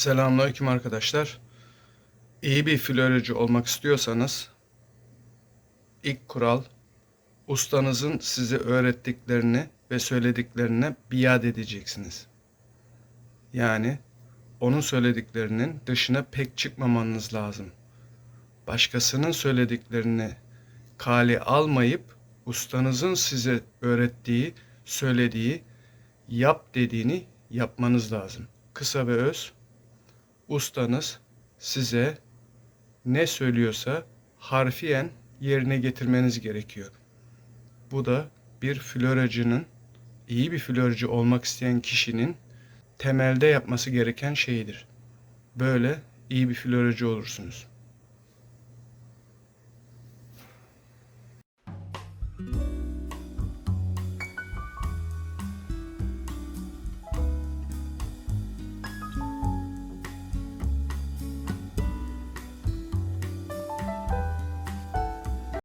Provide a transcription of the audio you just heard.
Selamünaleyküm arkadaşlar. İyi bir flöröcü olmak istiyorsanız ilk kural ustanızın size öğrettiklerini ve söylediklerine biat edeceksiniz. Yani onun söylediklerinin dışına pek çıkmamanız lazım. Başkasının söylediklerini kale almayıp ustanızın size öğrettiği, söylediği, yap dediğini yapmanız lazım. Kısa ve öz ustanız size ne söylüyorsa harfiyen yerine getirmeniz gerekiyor. Bu da bir flöracının, iyi bir flörcü olmak isteyen kişinin temelde yapması gereken şeydir. Böyle iyi bir flörcü olursunuz. thank you